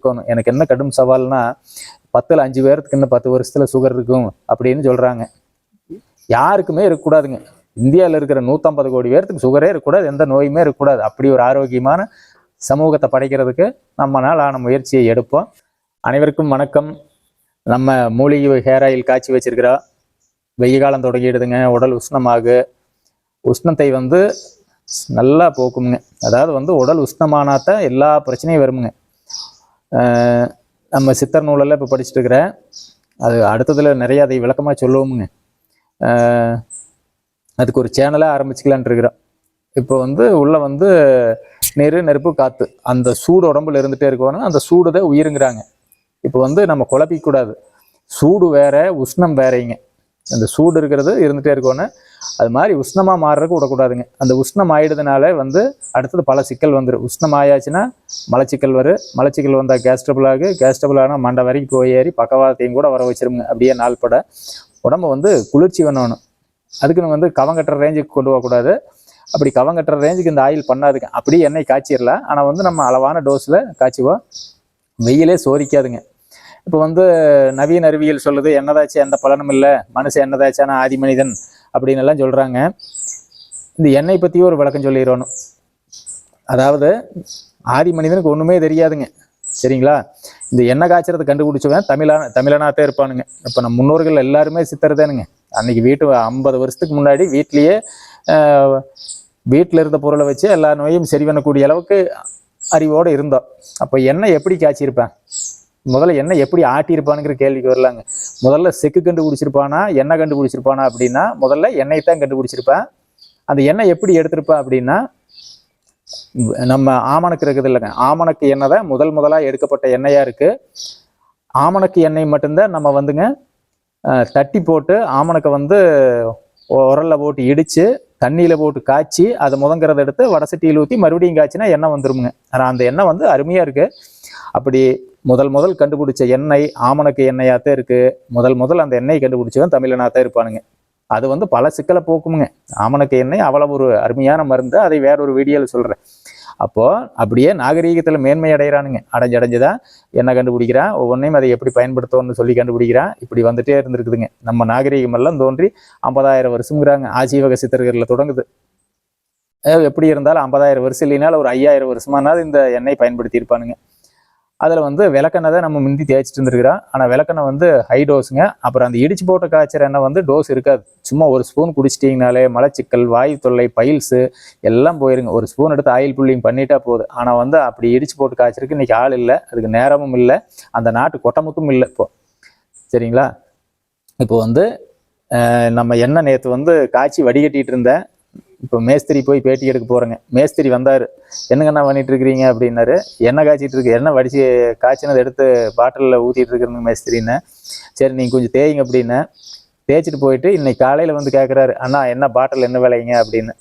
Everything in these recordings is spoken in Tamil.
இருக்கணும். எனக்கு என்ன கடும் சவால்னா பத்துல அஞ்சு பேர்த்துக்கு இன்னும் பத்து வருஷத்துல சுகர் இருக்கும் அப்படின்னு சொல்றாங்க. யாருக்குமே இருக்கக்கூடாதுங்க. இந்தியாவில் இருக்கிற நூற்றம்பது கோடி பேர்த்துக்கு சுகரே இருக்கக்கூடாது எந்த நோயுமே இருக்கக்கூடாது. அப்படி ஒரு ஆரோக்கியமான சமூகத்தை படைக்கிறதுக்கு நம்மளால் ஆன முயற்சியை எடுப்போம். அனைவருக்கும் வணக்கம். நம்ம மூலிகை ஹேர் ஆயில் காய்ச்சி வச்சிருக்கிறோம் வெய்ய காலம் தொடங்கிடுதுங்க. உடல் உஷ்ணமாகு. உஷ்ணத்தை வந்து நல்லா போக்குமுங்க அதாவது வந்து உடல் உஷ்ணமானாத்தான் எல்லா பிரச்சனையும் வருமுங்க. நம்ம சித்தர் நூலெல்லாம் இப்போ படிச்சுட்டு இருக்கிறேன் அது அடுத்ததில் நிறைய அதை விளக்கமாக சொல்லுவோமுங்க. அதுக்கு ஒரு சேனலாக ஆரம்பிச்சுக்கலான்ட்டு இருக்கிறோம் இப்போ வந்து உள்ளே வந்து நெரு நெருப்பு காற்று அந்த சூடு உடம்புல இருந்துகிட்டே இருக்கோன்னா அந்த சூடு தான் உயிருங்கிறாங்க. இப்போ வந்து நம்ம குழப்பிக்கூடாது சூடு வேற உஷ்ணம் வேறைங்க. அந்த சூடு இருக்கிறது இருந்துகிட்டே இருக்கோன்னு அது மாதிரி உஷ்ணமாக மாறுறதுக்கு விடக்கூடாதுங்க. அந்த உஷ்ணம் ஆயிடுதுனால வந்து அடுத்தது பல சிக்கல் வந்துடும் உஷ்ணம் ஆயாச்சுன்னா மலச்சிக்கல் வரும். மலச்சிக்கல் வந்தால் கேஸ் ட்ரபிள் ஆகு. கேஸ் ட்ரபிள் ஆனால் மண்டை வரைக்கும் போய் ஏறி பக்கவாதத்தையும் கூட வர வச்சிருங்க. அப்படியே நாள் பட. உடம்ப வந்து குளிர்ச்சி பண்ணணும் அதுக்குன்னு வந்து கவம் கட்டுற ரேஞ்சுக்கு கொண்டு போகக்கூடாது. அப்படி கவம் கட்டுற ரேஞ்சுக்கு இந்த ஆயில் பண்ணாதுங்க. அப்படியே எண்ணெய் காய்ச்சிடலாம் ஆனால் வந்து நம்ம அளவான டோஸில் காய்ச்சுவோம். வெயிலே சோதிக்காதுங்க. இப்போ வந்து நவீன அறிவியல் சொல்லுது என்னதாச்சு எந்த பலனும் இல்லை மனுஷன் என்னதாச்சான ஆதி மனிதன்? அப்படின்னு எல்லாம் சொல்கிறாங்க இந்த எண்ணெய் பற்றியும் ஒரு விளக்கம் சொல்லிடணும். அதாவது ஆதி மனிதனுக்கு ஒன்றுமே தெரியாதுங்க. சரிங்களா? இந்த எண்ணெய் காய்ச்சறதை கண்டுபிடிச்சவன் தமிழா தமிழனாத்தே இருப்பானுங்க. இப்போ நம்ம முன்னோர்கள் எல்லாருமே சித்தர் அன்றைக்கி அன்னைக்கு வீட்டு ஐம்பது வருஷத்துக்கு முன்னாடி வீட்லேயே வீட்டில் இருந்த பொருளை வச்சு எல்லா நோயும் சரி பண்ணக்கூடிய அளவுக்கு அறிவோடு இருந்தோம். அப்போ எண்ணெய் எப்படி காய்ச்சிருப்பேன்? முதல்ல என்ன எப்படி ஆட்டியிருப்பானுங்கிற கேள்விக்கு வரலாங்க. முதல்ல செக்கு கண்டுபிடிச்சிருப்பானா எண்ணெய் கண்டுபிடிச்சிருப்பானா அப்படின்னா முதல்ல எண்ணெய் தான் கண்டுபிடிச்சிருப்பேன். அந்த எண்ணெய் எப்படி எடுத்திருப்பேன் அப்படின்னா நம்ம ஆமணக்கு இருக்குது இல்லைங்க. ஆமணக்கு எண்ணெய் தான் முதல் முதலாக எடுக்கப்பட்ட எண்ணெயாக இருக்குது ஆமணக்கு எண்ணெய் மட்டும்தான் நம்ம வந்துங்க தட்டி போட்டு ஆமணக்கை வந்து உரலில் போட்டு இடித்து தண்ணியில் போட்டு காய்ச்சி அதை முதங்கிறத எடுத்து வடசட்டியில் ஊற்றி மறுபடியும் காய்ச்சினா எண்ணெய் வந்துருமுங்க. ஆனால் அந்த எண்ணெய் வந்து அருமையாக இருக்குது அப்படி முதல் முதல் கண்டுபிடிச்ச எண்ணெய் ஆமணக்கு எண்ணெயாகத்தான் இருக்குது முதல் முதல் அந்த எண்ணெய் கண்டுபிடிச்சவன் தமிழனாகத்தான் இருப்பானுங்க. அது வந்து பல சிக்கலை போக்குமுங்க. ஆமணக்கு எண்ணெய் அவ்வளவு ஒரு அருமையான மருந்து. அதை வேற ஒரு வீடியோவில் சொல்கிறேன் அப்போது அப்படியே நாகரீகத்தில் மேன்மை அடைகிறானுங்க. அடைஞ்சு அடைஞ்சுதான் என்ன கண்டுபிடிக்கிறான் ஒவ்வொன்றையும் அதை எப்படி பயன்படுத்தணும்னு சொல்லி கண்டுபிடிக்கிறான் இப்படி வந்துட்டே இருந்திருக்குதுங்க. நம்ம நாகரீகம் எல்லாம் தோன்றி ஐம்பதாயிரம் வருஷங்கிறாங்க ஆஜீவக சித்தர்களில் தொடங்குது. எப்படி இருந்தாலும் ஐம்பதாயிரம் வருஷம் இல்லைனாலும் ஒரு ஐயாயிரம் வருஷமானாலும் இந்த எண்ணெய் பயன்படுத்தி இருப்பானுங்க அதில் வந்து விளக்கெண்ணெய் தான் நம்ம முந்தி தேய்ச்சிட்டு இருந்திருக்கிறோம் ஆனால் விளக்கெண்ணெய் வந்து ஹை டோஸுங்க அப்புறம் அந்த இடிச்சு போட்ட காய்ச்சற எண்ணெய் வந்து டோஸ் இருக்காது. சும்மா ஒரு ஸ்பூன் குடிச்சிட்டிங்கனாலே மலச்சிக்கல் வாயு தொல்லை பைல்ஸு எல்லாம் போயிருங்க. ஒரு ஸ்பூன் எடுத்து ஆயில் புல்லிங் பண்ணிட்டா போதும். ஆனால் வந்து அப்படி இடிச்சு போட்டு காய்ச்சறதுக்கு இன்னைக்கு ஆள் இல்லை. அதுக்கு நேரமும் இல்லை. அந்த நாட்டு கொட்டமுத்தும் இல்லை இப்போ. சரிங்களா? இப்போ வந்து நம்ம எண்ணெய் நேற்று வந்து காய்ச்சி வடிகட்டிகிட்டு இருந்தேன். இப்போ மேஸ்திரி போய் பேட்டி எடுக்க போகிறேங்க மேஸ்திரி வந்தார். என்னங்கண்ணா பண்ணிட்டு இருக்கிறீங்க அப்படின்னாரு. என்ன காய்ச்சிட்டு இருக்கு என்ன வடிச்சு காய்ச்சினது எடுத்து பாட்டிலில் ஊற்றிட்டு இருக்கிறேங்க மேஸ்திரின்னு. சரி நீங்கள் கொஞ்சம் தேயுங்க அப்படின்னு தேய்ச்சிட்டு போயிட்டு இன்னைக்கு காலையில் வந்து கேட்குறாரு அண்ணா என்ன பாட்டில் என்ன விலைங்க? அப்படின்னு.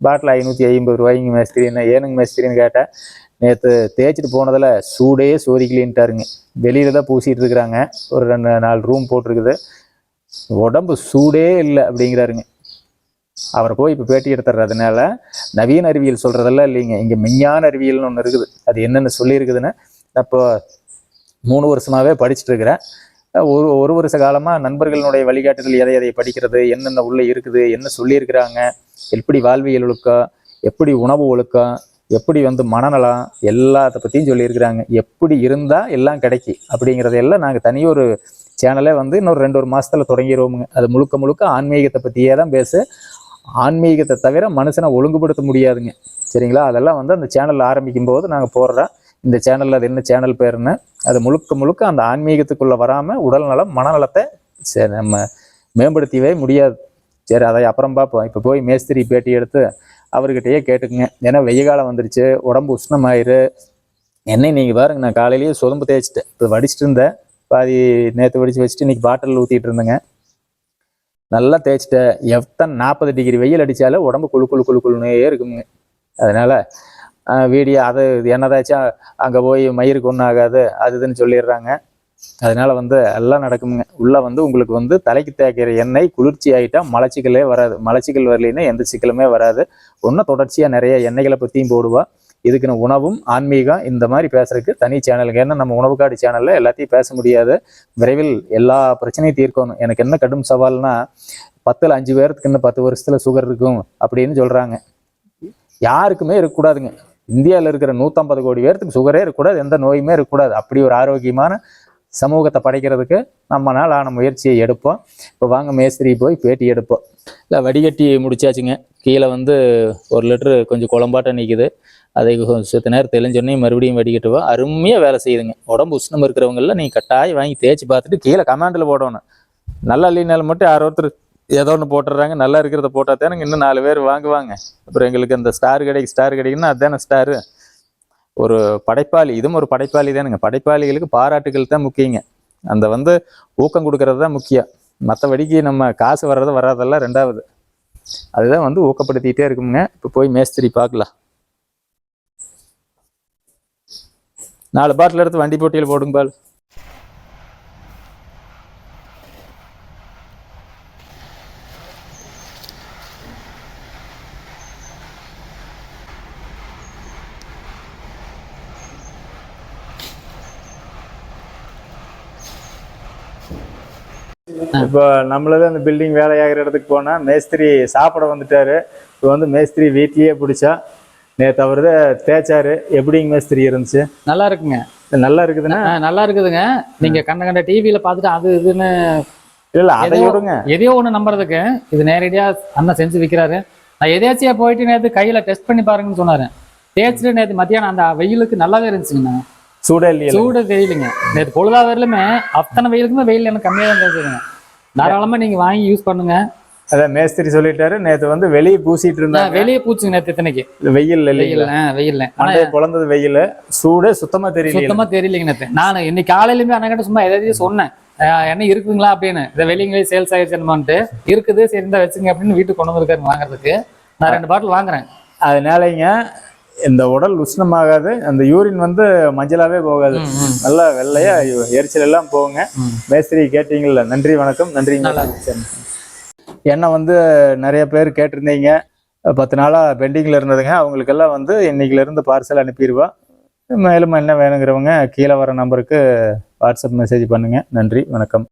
பாட்டில் ஐநூற்றி ஐம்பது ரூபாய்ங்க மேஸ்திரின்னு. ஏனுங்க மேஸ்திரின்னு கேட்டேன். நேற்று தேய்ச்சிட்டு போனதில் சூடே சோதிக்கலின்ட்டாருங்க. வெளியில் தான் பூசிகிட்டு இருக்கிறாங்க. ஒரு ரெண்டு நாலு ரூம் போட்டிருக்குது. உடம்பு சூடே இல்லை அப்படிங்கிறாருங்க. அவரை போய் இப்போ பேட்டி எடுத்துடுறதுனால நவீன அறிவியல் சொல்கிறதெல்லாம் இல்லைங்க. இங்கே மெய்யான அறிவியல்னு ஒன்று இருக்குது. அது என்னென்ன சொல்லியிருக்குதுன்னு இப்போ மூணு வருஷமாவே படிச்சுட்டு இருக்கிறேன். ஒரு ஒரு வருஷ காலமாக நண்பர்களுடைய வழிகாட்டுதல் எதை எதை படிக்கிறது என்னென்ன உள்ளே இருக்குது என்ன சொல்லியிருக்கிறாங்க எப்படி வாழ்வியல் ஒழுக்கம் எப்படி உணவு ஒழுக்கம் எப்படி வந்து மனநலம் எல்லாத்த பற்றியும் சொல்லியிருக்கிறாங்க. எப்படி இருந்தால் எல்லாம் கிடைக்கி அப்படிங்கிறதையெல்லாம் நாங்கள் தனியாக ஒரு சேனலே வந்து இன்னொரு ரெண்டு ஒரு மாசத்துல தொடங்கிடுவோமுங்க அது முழுக்க முழுக்க ஆன்மீகத்தை பற்றியே தான் பேசு. ஆன்மீகத்தை தவிர மனுஷனை ஒழுங்குபடுத்த முடியாதுங்க. சரிங்களா? அதெல்லாம் வந்து அந்த சேனல் ஆரம்பிக்கும் போது நாங்கள் போடுறோம் இந்த சேனலில் அது என்ன சேனல் பேருன்னு அது முழுக்க முழுக்க அந்த ஆன்மீகத்துக்குள்ளே வராமல் உடல் நலம் மனநலத்தை சரி நம்ம மேம்படுத்தவே முடியாது. சரி அதை அப்புறம் பார்ப்போம். இப்போ போய் மேஸ்திரி பேட்டி எடுத்து அவர்கிட்டயே கேட்டுக்குங்க. ஏன்னா வெய்ய காலம் வந்துருச்சு உடம்பு உஷ்ணமாயிரு. என்னை நீங்கள் பாருங்க நான் காலையிலேயே சொதம்பு தேய்ச்சிட்டேன். இப்போ வடிச்சிட்டு இருந்தேன் பாதி நேற்று வடித்து வச்சுட்டு இன்றைக்கி பாட்டில் ஊற்றிட்டு இருந்தேங்க. நல்லா தேய்ச்சிட்டேன் எத்தனை நாற்பது டிகிரி வெயில் அடித்தாலும் உடம்பு குழு குழு குழு குழுனே இருக்குங்க. அதனால வீடியோ அது என்னதாச்சும் அங்கே போய் மயிருக்கு ஒன்றும் ஆகாது அது இதுன்னு சொல்லிடுறாங்க. அதனால் வந்து எல்லாம் நடக்குங்க உள்ளே வந்து உங்களுக்கு வந்து தலைக்கு தேய்க்கிற எண்ணெய் குளிர்ச்சி ஆகிட்டா மலச்சிக்கலே வராது. மலச்சிக்கல் வரலைன்னா எந்த சிக்கலுமே வராது. ஒன்றும் தொடர்ச்சியாக நிறைய எண்ணெய்களை பற்றியும் போடுவா இதுக்குன்னு உணவும் ஆன்மீகம் இந்த மாதிரி பேசுறதுக்கு தனி சேனலுங்க ஏன்னா நம்ம உணவு காடு சேனல்ல எல்லாத்தையும் பேச முடியாது விரைவில் எல்லா பிரச்சனையும் தீர்க்கணும். எனக்கு என்ன கடும் சவால்னா பத்துல அஞ்சு பேர்த்துக்கு இன்னும் பத்து வருஷத்துல சுகர் இருக்கும் அப்படின்னு சொல்றாங்க. யாருக்குமே இருக்கக்கூடாதுங்க. இந்தியாவில் இருக்கிற நூற்றம்பது கோடி பேர்த்துக்கு சுகரே இருக்கக்கூடாது. எந்த நோயுமே இருக்கக்கூடாது. அப்படி ஒரு ஆரோக்கியமான சமூகத்தை படைக்கிறதுக்கு நம்மளால் ஆன முயற்சியை எடுப்போம். இப்போ வாங்க மேஸ்திரி போய் பேட்டி எடுப்போம். இல்லை வடிகட்டி முடிச்சாச்சுங்க. கீழே வந்து ஒரு லிட்டரு கொஞ்சம் குழம்பாட்டம் நிற்குது அதை சித்த நேரம் தெளிஞ்சோடனே மறுபடியும் வடிகட்டுவோம். அருமையாக வேலை செய்யுதுங்க. உடம்பு உஷ்ணம் இருக்கிறவங்கெல்லாம் நீங்கள் கட்டாயம் வாங்கி தேய்ச்சி பார்த்துட்டு கீழே கமாண்டில் போடணும். நல்லா இல்லைனாலும் மட்டும் யாரோ ஒருத்தர் ஏதோ ஒன்று போட்டுடுறாங்க. நல்லா இருக்கிறத போட்டால் தானே இன்னும் நாலு பேர் வாங்குவாங்க. அப்புறம் எங்களுக்கு அந்த ஸ்டார் கிடைக்கு ஸ்டார் கிடைக்குன்னா அதுதானே ஸ்டாரு ஒரு படைப்பாளி இதுவும் ஒரு படைப்பாளி தானுங்க. படைப்பாளிகளுக்கு பாராட்டுகள் தான் முக்கியங்க. அந்த வந்து ஊக்கம் கொடுக்கறது தான் முக்கியம். மற்றபடிக்கு நம்ம காசு வர்றது வராதெல்லாம் ரெண்டாவது. அதுதான் வந்து ஊக்கப்படுத்திகிட்டே இருக்குங்க. இப்போ போய் மேஸ்திரி பார்க்கலாம். நாலு பாட்டில் எடுத்து வண்டி போட்டியில் போடுங்க பால். இப்போ நம்மளது அந்த பில்டிங் வேலையாகிற இடத்துக்கு போனால் மேஸ்திரி சாப்பிட வந்துட்டாரு. இப்போ வந்து மேஸ்திரி வீட்லயே பிடிச்சா நேற்று அவரு தேய்ச்சாரு. எப்படிங்க மேஸ்திரி இருந்துச்சு? நல்லா இருக்குங்க. நல்லா இருக்குதுன்னா? நல்லா இருக்குதுங்க. நீங்க கண்ட கண்ட டிவியில பார்த்துட்டு அது இதுன்னு இல்ல அதை விடுங்க. எதையோ ஒண்ணு நம்புறதுக்கு. இது நேரடியா அண்ணன் செஞ்சு விற்கிறாரு நான் எதாச்சியா போயிட்டு நேத்து கையில டெஸ்ட் பண்ணி பாருங்கன்னு சொன்னாரு. தேய்ச்சிட்டு நேத்து மத்தியானம் அந்த வெயிலுக்கு நல்லாவே இருந்துச்சுங்கண்ணா. சூடே இல்லையா. சூடு வெயிலுங்க. நேத்து பொழுதா வரலுமே அத்தனை வெயிலுக்குமே வெயில் எனக்கு கம்மியா தான் தெரிஞ்சதுங்க தாராளமா நீங்க வாங்கி யூஸ் பண்ணுங்க. அதான் மேஸ்திரி சொல்லிட்டாரு. நேற்று வந்து வெளியே பூசிட்டு இருந்தாங்க. வெளியே பூச்சுங்க நேத்து இத்தனைக்கு. வெயில் வெயில் இல்லைங்களா ஆ, வெயில்ல. ஆனா மண்டைய குழந்தது வெயில். சூடே சுத்தமா தெரியல சுத்தமா தெரியலைங்க நேத்து. நான் இன்னைக்கு காலையிலுமே அண்ணன் சும்மா எதாவது சொன்னேன். என்ன இருக்குங்களா அப்படின்னு. இந்த வெளிங்களே சேல்ஸ் ஆயிடுச்சுமான்ட்டு இருக்குது சரி இந்த வச்சுங்க அப்படின்னு வீட்டுக்கு கொண்டு வந்திருக்காரு வாங்குறதுக்கு. நான் ரெண்டு பாட்டில் வாங்குறேன். அதனாலங்க இந்த உடல் உஷ்ணமாகாது அந்த யூரின் வந்து மஞ்சளாவே போகாது. நல்லா வெள்ளையா எரிச்சல் எல்லாம் போகுங்க. ம். மேஸ்திரி கேட்டீங்கல்ல நன்றி வணக்கம். சரி. என்ன வந்து நிறைய பேர் கேட்டிருந்தீங்க. பத்து நாளா பெண்டிங்ல இருந்ததுங்க. அவங்களுக்கெல்லாம் வந்து இன்னைக்குல இருந்து பார்சல் அனுப்பிடுவா. மேலும் என்ன வேணுங்கிறவங்க கீழே வர நம்பருக்கு வாட்ஸ்அப் மெசேஜ் பண்ணுங்க. நன்றி வணக்கம்.